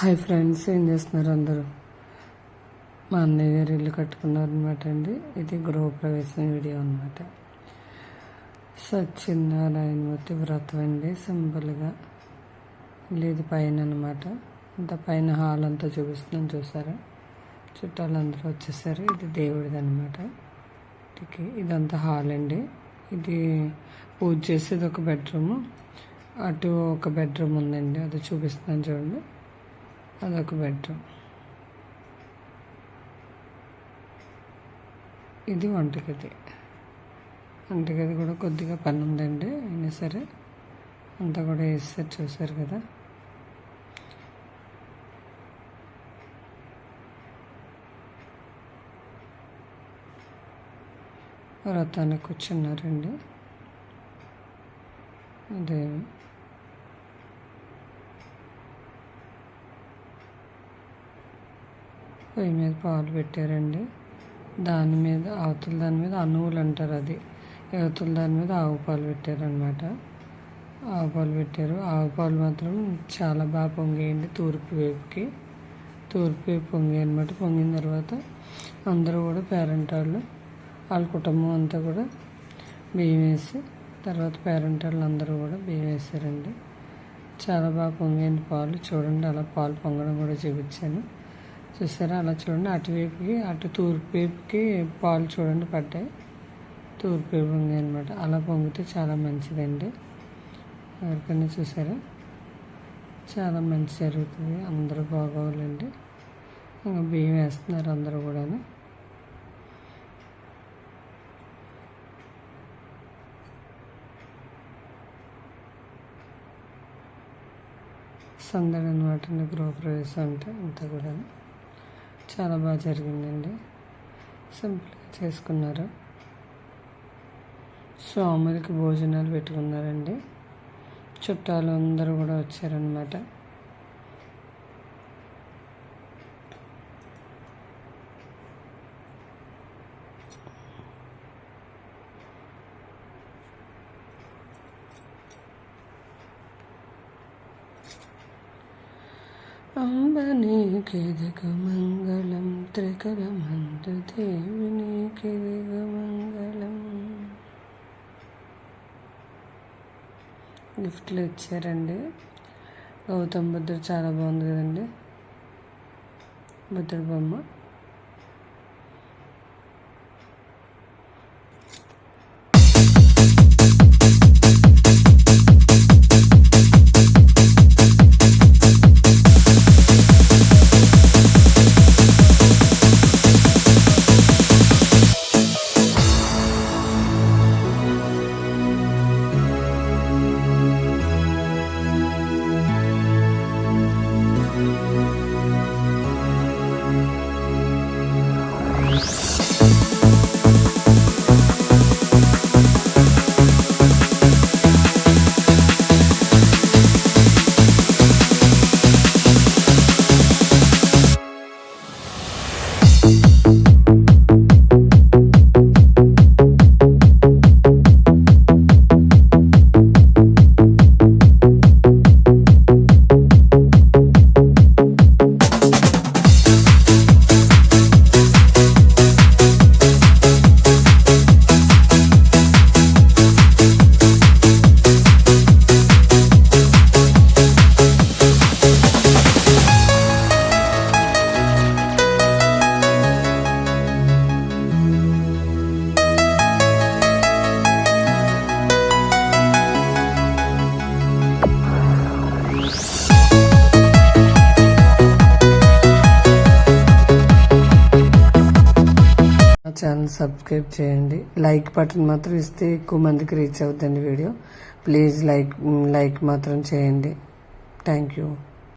Hi friends ఏం చేస్తున్నారు అందరూ? మా అన్నయ్య గారు ఇల్లు కట్టుకున్నారు అనమాట అండి. ఇది గృహప్రవేశం వీడియో అనమాట సత్యనారాయణమూర్తి వ్రతం అండి సింపుల్గా ఇది పైన అనమాట ఇంత పైన హాల్ అంతా చూపిస్తున్నాను చూసారా? చుట్టాలందరూ వచ్చేసారు. ఇది దేవుడిది అనమాట ఇదంతా హాల్ అండి. ఇది పూజ చేసేది ఒక బెడ్రూమ్. అటు ఒక బెడ్రూమ్ ఉందండి. అది చూపిస్తున్నాను చూడండి. అదొక బెడ్రూమ్. ఇది వంటగది. వంటగది కూడా కొద్దిగా పని ఉందండి అయినా సరే అంతా కూడా వేస్తారు చూసారు కదా. వ్రతానికి కూర్చున్నారండి. అదే పొయ్యి మీద పాలు పెట్టారండి. దాని మీద అవతల దాని మీద అనువులు అంటారు అది. అవతల దాని మీద ఆవు పాలు పెట్టారనమాట ఆవు పాలు పెట్టారు. ఆవు పాలు మాత్రం చాలా బాగా పొంగేయండి తూర్పు వైపుకి. తూర్పు వైపు పొంగాయి అనమాట పొంగిన తర్వాత అందరూ కూడా పేరెంట్ వాళ్ళు వాళ్ళ కుటుంబం అంతా కూడా బియ్యం వేసి తర్వాత పేరెంట్ వాళ్ళు అందరూ కూడా బియ్యం వేసారండి. చాలా బాగా పొంగేయండి పాలు. చూడండి అలా పాలు పొంగడం కూడా చూపించాను. చూసారా? అలా చూడండి. అటువైపుకి అటు తూర్పు వైపుకి పాలు చూడండి పడ్డాయి. తూర్పు వైపు ఉంది అనమాట అలా పొంగితే చాలా మంచిదండి. ఎవరికైనా చూసారా? చాలా మంచి జరుగుతుంది. అందరూ బాగోవాలండి. ఇంకా బియ్యం వేస్తున్నారు అందరూ కూడా సందడి అనమాట గృహప్రవేశం అంటే అంతా కూడా చాలా బాగా జరిగిందండి. సింపుల్గా చేసుకున్నారు. స్వాములకి భోజనాలు పెట్టుకున్నారండి. చుట్టాలు అందరూ కూడా వచ్చారనమాట అంబనీకిదిగ మంగళం త్రికరమందు దేవినీకిదిగ మంగళం గిఫ్ట్లు ఇచ్చారండి. గౌతమ్ బుద్ధుడు చాలా బాగుంది కదండి. బుద్ధుడు బొమ్మ. ఛానల్ సబ్స్క్రైబ్ చేయండి. లైక్ బటన్ మాత్రం ఇస్తే ఎక్కువ మందికి రీచ్ అవుతుంది వీడియో. ప్లీజ్ లైక్ లైక్ మాత్రం చేయండి. Thank you